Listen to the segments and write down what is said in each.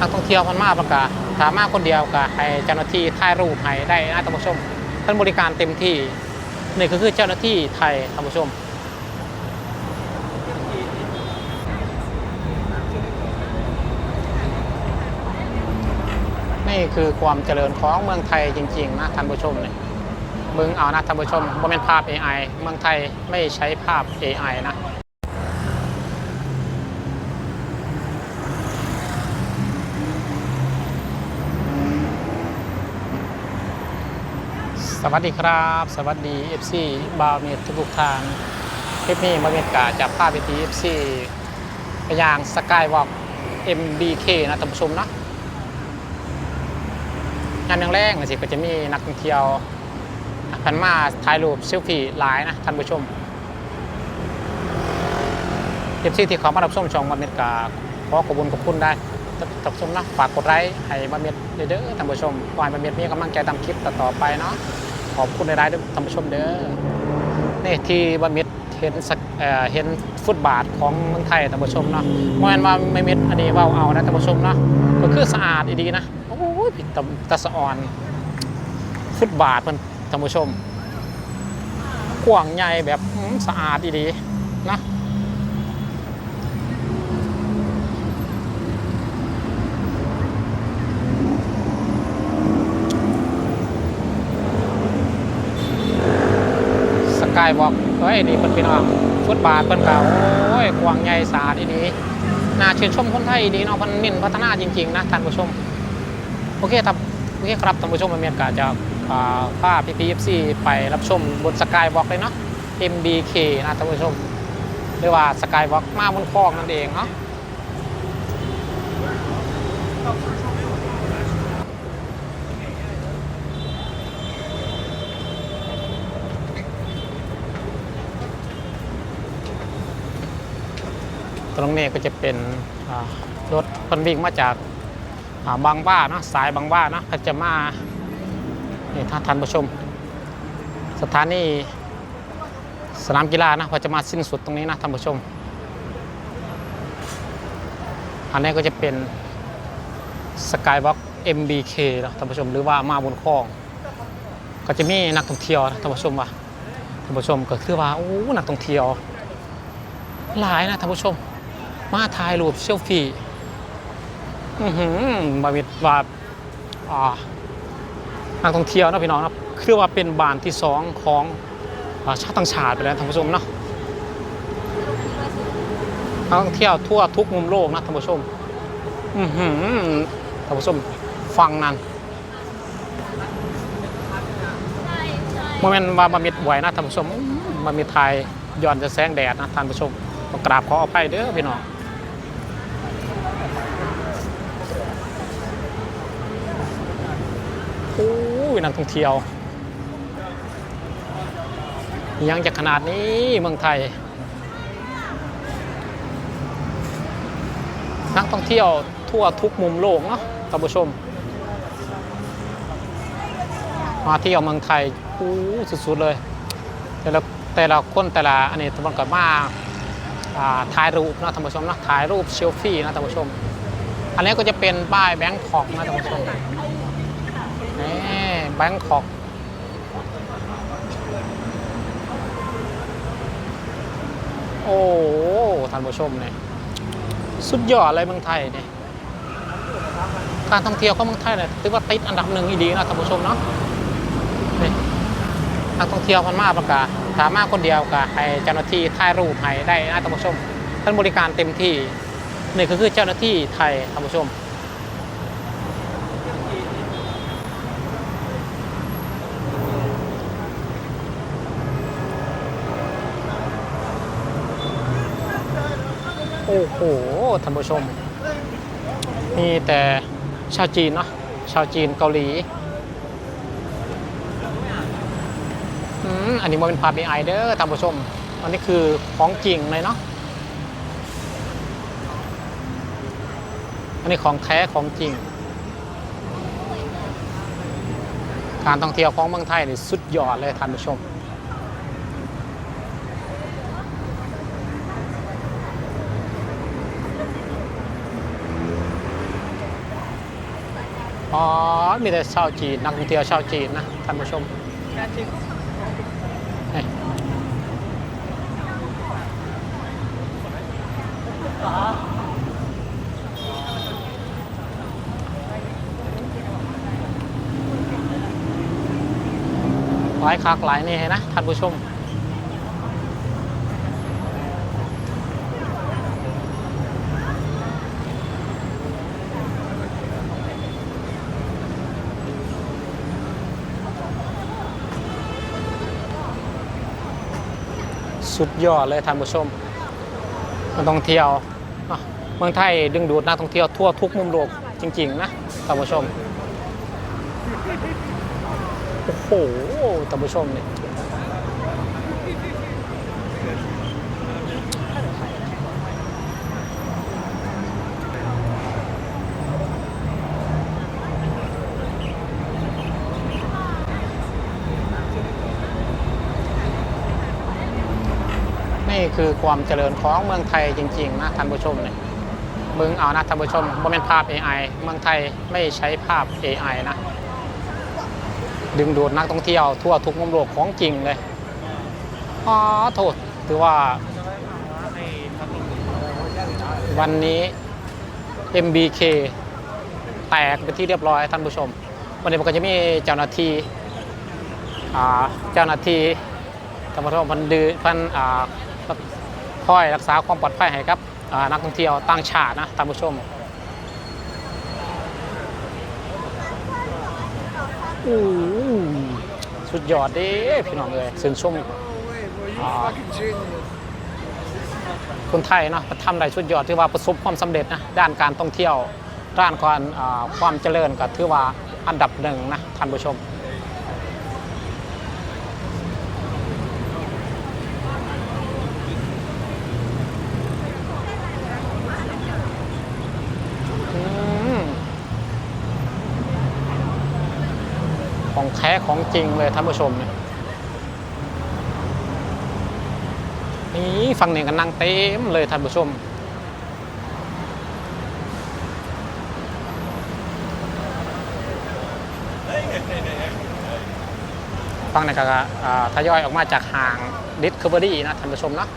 นักท่องเที่ยวมันมาประกาศถามมาคนเดียวก็ให้เจ้าหน้าที่ถ่ายรูปให้ได้นะท่านผู้ชมท่านบริการเต็มที่นี่ก็คือเจ้าหน้าที่ไทยท่านผู้ชมนี่คือความเจริญของเมืองไทยจริง ๆ นะท่านผู้ชมเนี่ยมึงเอานะท่านผู้ชมบ่เป็นภาพ AI เมืองไทยไม่ใช้ภาพ AI นะ ส วัสดีครับ สวัสดี FC บาเมดทุกทางคลิปนี้บาเมดกาจะพาไปที่ FC ไปยางสกายวอล์ก MBK นะท่านผู้ชมเนาะงานยังแรงนะสิก็จะมีนักท่องเที่ยวพันมาถ่ายรูปเซลฟี่หลายนะท่านผู้ชมเอฟซีที่เขามารับชมช่องมาเม็ดกาขอขอบคุณขอบคุณได้ท่านผู้ชมนะฝากกดไลค์ให้มาเม็ดเด้อท่านผู้ชมขอให้มาเม็ดมีกำลังใจทำคลิปต่อๆไปเนาะ อบคุณในรายๆด้วยท่านผู้ชมเด้อนี่ที่บะมิดเห็นสักเอ่อเห็นฟุตบาทของเมืองไทยท่านผู้ชมเนาะเมื่อวานว่าไม่มิดอันนี้เว่าเอานะท่านผู้ชมเนาะก็คือสะอาดดีๆนะโอ้ยผิดตะตะสะออน ฟุตบาทมันท่านผู้ชมกว้างใหญ่แบบสะอาดดีๆนะ สกายวอกเฮ้ยนี่เป็นพี่น้องฟุตบาทเป็นเก่าโอ้ยกว้างใหญ่สะอาดดีๆน่าชื่นชมคนไทยดีเนาะมันนิ่นพัฒนาจริงๆนะท่านผู้ชมโอเคครับโอเคครับท่านผู้ชมมาเมียนกาจะอ่าพาพีพีเอฟซีไปรับชมบนสกายวอล์กเลยเนาะ MBK นะท่านผู้ชมเรียกว่าสกายวอล์กมาบนคลองนั่นเองเนาะ ตรงนี้ก็จะเป็นรถคนวิ่งมาจากาบางบ้านะสายบางบ้านะก็จะมานี่ถ้าท่านผู้ชม สถานีสนามกีฬานะพอจะมาสิ้นสุดตรงนี้นะท่านผู้ชม อันนี้ก็จะเป็นสกายวอล์ก MBK นะท่านผู้ชมหรือว่ามาบนคลอง ก็จะมีนักท่องเที่ยวนะท่านผู้ชมว่าท่านผู้ชมก็คือว่าโอ้นักท่องเที่ยวหลายนะท่านผู้ชม มาถ่ายรูปเซลฟี่อือหือบาวิดว่าอ่านักท่องเที่ยวนะพี่น้องนะคือว่าเป็นบานที่สองของอชาติต่างชาติไปแล้วท่านผู้ชมเนาะนักท่องเที่ยวทั่วทุกมุมโลกนะท่านผู้ชม อือหือท่านผู้ชมฟังนั้นโมเมนต์ว่าบามิดไหวนะท่านผู้ชมบามิดไทยย้อนจะแสงแดดนะท่านผู้ชมกราบขออภัยเด้อพี่น้อง อ้ยนักท่องเที่ยว ยังจะขนาดนี้เมืองไทย นักท่องเที่ยวทั่วทุกมุมโลกเนาะท่านผู้ชม มาเที่ยวเมืองไทยอู้สุดๆเลย แต่ละแต่ละคนแต่ละอันนี้ทุกคนก็มาอ่าถ่ายรูปนะท่านผู้ชมนะถ่ายรูปเซลฟี่นะท่านผู้ชม อันนี้ก็จะเป็นป้ายแบงคอกนะท่านผู้ชม บงคอกโอ้ท่านผู้ชมเนี่ยสุดยอดเลยเมืองไทยเนี่ยการท่องเที่ยวของเมืองไทยเนี่ยถือว่าติดอันดับหนึ่งอีดีนะท่านผู้ชมเนาะนี่นักท่องเที่ยวมันมาประกาศถามมาคนเดียวก็ให้เจ้าหน้าที่ถ่ายรูปให้ได้นะท่านผู้ชมท่านบริการเต็มที่นี่ก็คือเจ้าหน้าที่ไทยท่านผู้ชม โอ้โหท่านผู้ชม มีแต่ชาวจีนเนาะชาวจีนเกาหลีอืมอันนี้มันเป็นภาพ AI เด้อท่านผู้ชม อันนี้คือของจริงเลยเนาะอันนี้ของแท้ของจริง การท่องเที่ยวของเมืองไทยนี่สุดยอดเลยท่านผู้ชม อ๋อ มีแต่ชาวจีน นักท่องเที่ยวชาวจีนนะท่านผู้ชมหลายคักหลายนี่นะท่านผู้ชม สุดยอดเลยท่านผู้ชมนักท่องเที่ยวเมืองไทยดึงดูดนักท่องเที่ยวทั่วทุกมุมโลกจริง ๆ นะท่านผู้ชม โอ้โหท่านผู้ชมเนี่ย นี่คือความเจริญของเมืองไทยจริง ๆ นะท่านผู้ชมเนี่ยมืองเอานะท่านผู้ชมบ่เป็นภาพ AI เมืองไทยไม่ใช้ภาพ AI นะ ดึงดูดนักท่องเที่ยวทั่วทุกมุมโลกของจริงเลยอ๋อโทษถือว่า วันนี้ MBK แตกเป็นที่เรียบร้อยท่านผู้ชม วันนี้มันก็จะมีเจ้าหน้าที่เจ้าหน้าที่ท่านผู้ชมพันดือพันอ่า คอยรักษาความปลอดภัยให้ครับนักท่องเที่ยวต่างชาตินะท่านผู้ชมอู้สุดยอดด้พี่น้องเลยสื่นชมคนไทยเนาะทำได้สุดยอดถือว่าประสบความสำเร็จนะด้านการท่องเที่ยวด้านการอ่าความเจริญก็ถือว่าอันดับหนึ่งนะท่านผู้ชม ของแท้ของจริงเลยท่านผู้ชมเนี่ยนี่ฟังเนี่ยกันนั่งเต็มเลยท่านผู้ชม ฟังเนี่ยก็ทยอยออกมาจากห่างดิสคัฟเวอรี่นะท่านผู้ชมเนาะ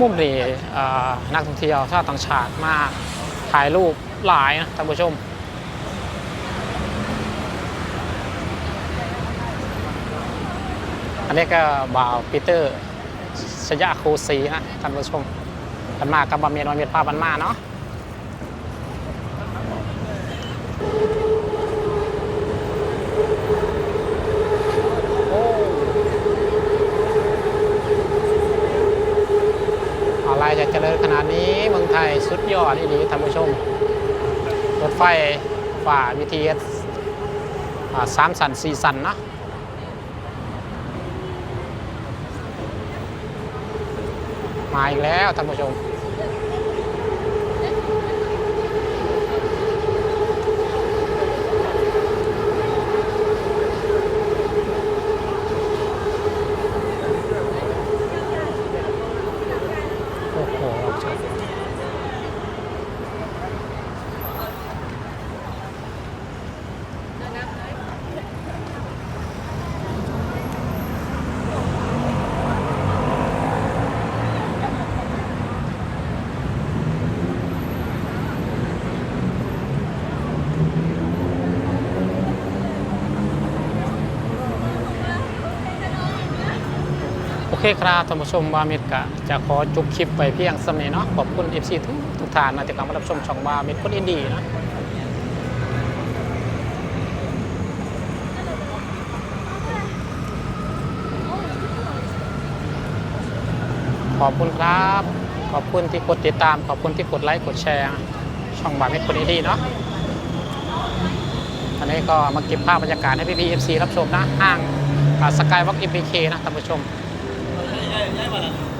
มุมนี้อ่นักท่องเที่ยวชาต่างชาติมาถ่ายรูปหลายนะท่านผู้ชมอันนี้ก็บ่าวปีเตอร์ชยะโคซีนะท่านผู้ชมกันมากับบะเมียนบะเมียนป้าบันมาเนาะ อะไรจะเจริญขนาดนี้เมืองไทยสุดยอดที่ดีท่านผู้ชม รถไฟฝ่า BTS สามสันสี่สันนะมาอีกแล้วท่านผู้ชม เคครับท่านผู้ชมบามิดกะจะขอจบคลิปไปเพียงสำนี้เนาะขอบคุณ FC ทุกทุกท่านนะที่เข้ามารับชมช่องบามิดคนอินดีนะขอบคุณครับ ขอบคุณที่กดติดตาม ขอบคุณที่กดไลค์กดแชร์ ช่องบามิดคนอินดีเนาะอันนี้ก็มาเก็บภาพบรรยากาศให้พี่พีเอฟซีรับชมนะห้างสกายวอล์กเอ็มพีเคนะท่านผู้ชม Nháy mà!